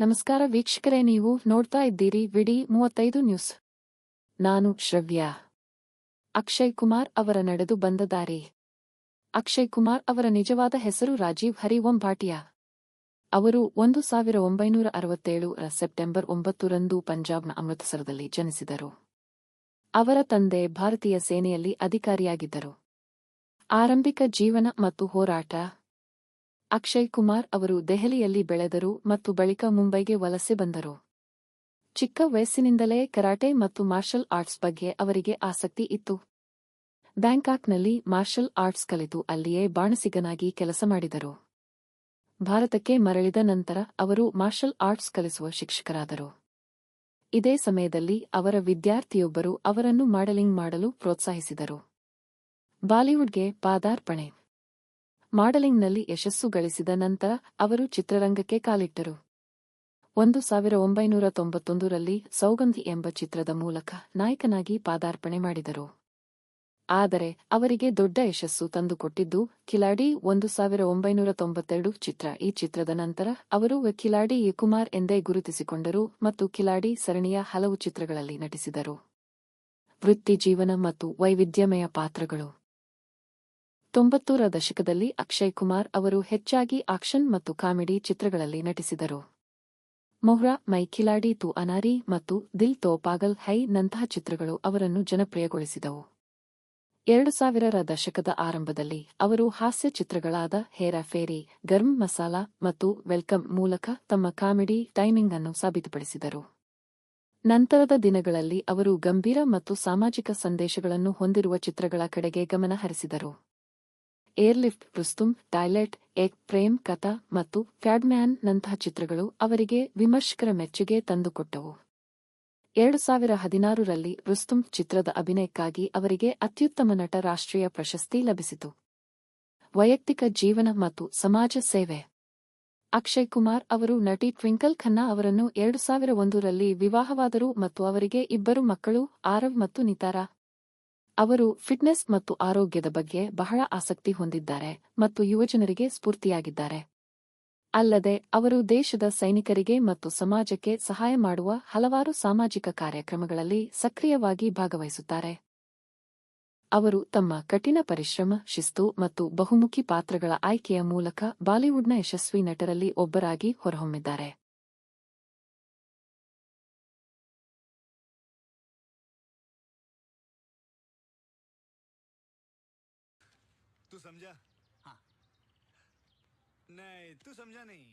ನಮಸ್ಕಾರ ವೀಕ್ಷಕರೇ, ನೀವು ನೋಡ್ತಾ ಇದ್ದೀರಿ ವಿಡಿ ಮೂವತ್ತೈದು ನ್ಯೂಸ್. ನಾನು ಶ್ರವ್ಯ. ಅಕ್ಷಯ್ ಕುಮಾರ್ ಅವರ ನಡೆದು ಬಂದ ದಾರಿ. ಅಕ್ಷಯ್ ಕುಮಾರ್ ಅವರ ನಿಜವಾದ ಹೆಸರು ರಾಜೀವ್ ಹರಿವಂ ಭಾಟಿಯಾ ಅವರು ಒಂದು ಸಾವಿರ ಒಂಬೈನೂರ ಅರವತ್ತೇಳು ರ ಸೆಪ್ಟೆಂಬರ್ ಒಂಬತ್ತರಂದು ಪಂಜಾಬ್ನ ಅಮೃತಸರದಲ್ಲಿ ಜನಿಸಿದರು. ಅವರ ತಂದೆ ಭಾರತೀಯ ಸೇನೆಯಲ್ಲಿ ಅಧಿಕಾರಿಯಾಗಿದ್ದರು. ಆರಂಭಿಕ ಜೀವನ ಮತ್ತು ಹೋರಾಟ ಅಕ್ಷಯ್ ಕುಮಾರ್ ಅವರು ದೆಹಲಿಯಲ್ಲಿ ಬೆಳೆದರು ಮತ್ತು ಬಳಿಕ ಮುಂಬೈಗೆ ವಲಸೆ ಬಂದರು. ಚಿಕ್ಕ ವಯಸ್ಸಿನಿಂದಲೇ ಕರಾಟೆ ಮತ್ತು ಮಾರ್ಷಲ್ ಆರ್ಟ್ಸ್ ಬಗ್ಗೆ ಅವರಿಗೆ ಆಸಕ್ತಿ ಇತ್ತು. ಬ್ಯಾಂಕಾಕ್ನಲ್ಲಿ ಮಾರ್ಷಲ್ ಆರ್ಟ್ಸ್ ಕಲಿತು ಅಲ್ಲಿಯೇ ಬಾಣಸಿಗನಾಗಿ ಕೆಲಸ ಮಾಡಿದರು. ಭಾರತಕ್ಕೆ ಮರಳಿದ ನಂತರ ಅವರು ಮಾರ್ಷಲ್ ಆರ್ಟ್ಸ್ ಕಲಿಸುವ ಶಿಕ್ಷಕರಾದರು. ಇದೇ ಸಮಯದಲ್ಲಿ ಅವರ ವಿದ್ಯಾರ್ಥಿಯೊಬ್ಬರು ಅವರನ್ನು ಮಾಡೆಲಿಂಗ್ ಮಾಡಲು ಪ್ರೋತ್ಸಾಹಿಸಿದರು. ಬಾಲಿವುಡ್ಗೆ ಪಾದಾರ್ಪಣೆ. ಮಾಡೆಲಿಂಗ್ನಲ್ಲಿ ಯಶಸ್ಸು ಗಳಿಸಿದ ನಂತರ ಅವರು ಚಿತ್ರರಂಗಕ್ಕೆ ಕಾಲಿಟ್ಟರು. ಒಂದು ಸಾವಿರ ಒಂಬೈನೂರ ತೊಂಬತ್ತೊಂದರಲ್ಲಿ ಸೌಗಂಧಿ ಎಂಬ ಚಿತ್ರದ ಮೂಲಕ ನಾಯಕನಾಗಿ ಪಾದಾರ್ಪಣೆ ಮಾಡಿದರು. ಆದರೆ ಅವರಿಗೆ ದೊಡ್ಡ ಯಶಸ್ಸು ತಂದುಕೊಟ್ಟಿದ್ದು, ಕಿಲಾಡಿ ಒಂದು ಸಾವಿರ ಒಂಬೈನೂರ ತೊಂಬತ್ತೆರಡು ಚಿತ್ರ. ಈ ಚಿತ್ರದ ನಂತರ ಅವರು ಕಿಲಾಡಿ ಯಕುಮಾರ್ ಎಂದೇ ಗುರುತಿಸಿಕೊಂಡರು ಮತ್ತು ಕಿಲಾಡಿ ಸರಣಿಯ ಹಲವು ಚಿತ್ರಗಳಲ್ಲಿ ನಟಿಸಿದರು. ವೃತ್ತಿ ಜೀವನ ಮತ್ತು ವೈವಿಧ್ಯಮಯ ಪಾತ್ರಗಳು. ತೊಂಬತ್ತೂರ ದಶಕದಲ್ಲಿ ಅಕ್ಷಯ್ ಕುಮಾರ್ ಅವರು ಹೆಚ್ಚಾಗಿ ಆಕ್ಷನ್ ಮತ್ತು ಕಾಮಿಡಿ ಚಿತ್ರಗಳಲ್ಲಿ ನಟಿಸಿದರು. ಮೊಹ್ರಾ, ಮೈ ಖಿಲಾಡಿ, ತು ಅನಾರಿ ಮತ್ತು ದಿಲ್ ತೋ ಪಾಗಲ್ ಹೈ ನಂತಹ ಚಿತ್ರಗಳು ಅವರನ್ನು ಜನಪ್ರಿಯಗೊಳಿಸಿದವು. ಎರಡು ಸಾವಿರರ ದಶಕದ ಆರಂಭದಲ್ಲಿ ಅವರು ಹಾಸ್ಯ ಚಿತ್ರಗಳಾದ ಹೇರಾ ಫೇರಿ ಗರ್ಮ್ ಮಸಾಲಾ ಮತ್ತು ವೆಲ್ಕಮ್ ಮೂಲಕ ತಮ್ಮ ಕಾಮಿಡಿ ಟೈಮಿಂಗ್ ಅನ್ನು ಸಾಬೀತುಪಡಿಸಿದರು. ನಂತರದ ದಿನಗಳಲ್ಲಿ ಅವರು ಗಂಭೀರ ಮತ್ತು ಸಾಮಾಜಿಕ ಸಂದೇಶಗಳನ್ನು ಹೊಂದಿರುವ ಚಿತ್ರಗಳ ಕಡೆಗೆ ಗಮನ ಹರಿಸಿದರು. ಏರ್ಲಿಫ್ಟ್ ರುಸ್ತುಂ ಟಾಯ್ಲೆಟ್ ಎಗ್ ಪ್ರೇಮ್ ಕಥಾ ಮತ್ತು ಫ್ಯಾಡ್ಮ್ಯಾನ್ ನಂತಹ ಚಿತ್ರಗಳು ಅವರಿಗೆ ವಿಮರ್ಶಕರ ಮೆಚ್ಚುಗೆ ತಂದುಕೊಟ್ಟವು. ಎರಡು ಸಾವಿರ ಹದಿನಾರರಲ್ಲಿ ರುಸ್ತುಂ ಚಿತ್ರದ ಅಭಿನಯಕ್ಕಾಗಿ ಅವರಿಗೆ ಅತ್ಯುತ್ತಮ ನಟ ರಾಷ್ಟ್ರೀಯ ಪ್ರಶಸ್ತಿ ಲಭಿಸಿತು. ವೈಯಕ್ತಿಕ ಜೀವನ ಮತ್ತು ಸಮಾಜ ಸೇವೆ. ಅಕ್ಷಯ್ ಕುಮಾರ್ ಅವರು ನಟಿ ಟ್ವಿಂಕಲ್ ಖನ್ನಾ ಅವರನ್ನು ಎರಡು ಸಾವಿರ ಒಂದರಲ್ಲಿ ವಿವಾಹವಾದರು ಮತ್ತು ಅವರಿಗೆ ಇಬ್ಬರು ಮಕ್ಕಳು, ಆರವ್ ಮತ್ತು ನಿತಾರಾ ಅವರು ಫಿಟ್ನೆಸ್ ಮತ್ತು ಆರೋಗ್ಯದ ಬಗ್ಗೆ ಬಹಳ ಆಸಕ್ತಿ ಹೊಂದಿದ್ದಾರೆ ಮತ್ತು ಯುವಜನರಿಗೆ ಸ್ಫೂರ್ತಿಯಾಗಿದ್ದಾರೆ. ಅಲ್ಲದೆ, ಅವರು ದೇಶದ ಸೈನಿಕರಿಗೆ ಮತ್ತು ಸಮಾಜಕ್ಕೆ ಸಹಾಯ ಮಾಡುವ ಹಲವಾರು ಸಾಮಾಜಿಕ ಕಾರ್ಯಕ್ರಮಗಳಲ್ಲಿ ಸಕ್ರಿಯವಾಗಿ ಭಾಗವಹಿಸುತ್ತಾರೆ. ಅವರು ತಮ್ಮ ಕಠಿಣ ಪರಿಶ್ರಮ, ಶಿಸ್ತು ಮತ್ತು ಬಹುಮುಖಿ ಪಾತ್ರಗಳ ಆಯ್ಕೆಯ ಮೂಲಕ ಬಾಲಿವುಡ್ನ ಯಶಸ್ವಿ ನಟರಲ್ಲಿ ಒಬ್ಬರಾಗಿ ಹೊರಹೊಮ್ಮಿದ್ದಾರೆ. तू समझा? हाँ। नहीं तू समझा नहीं।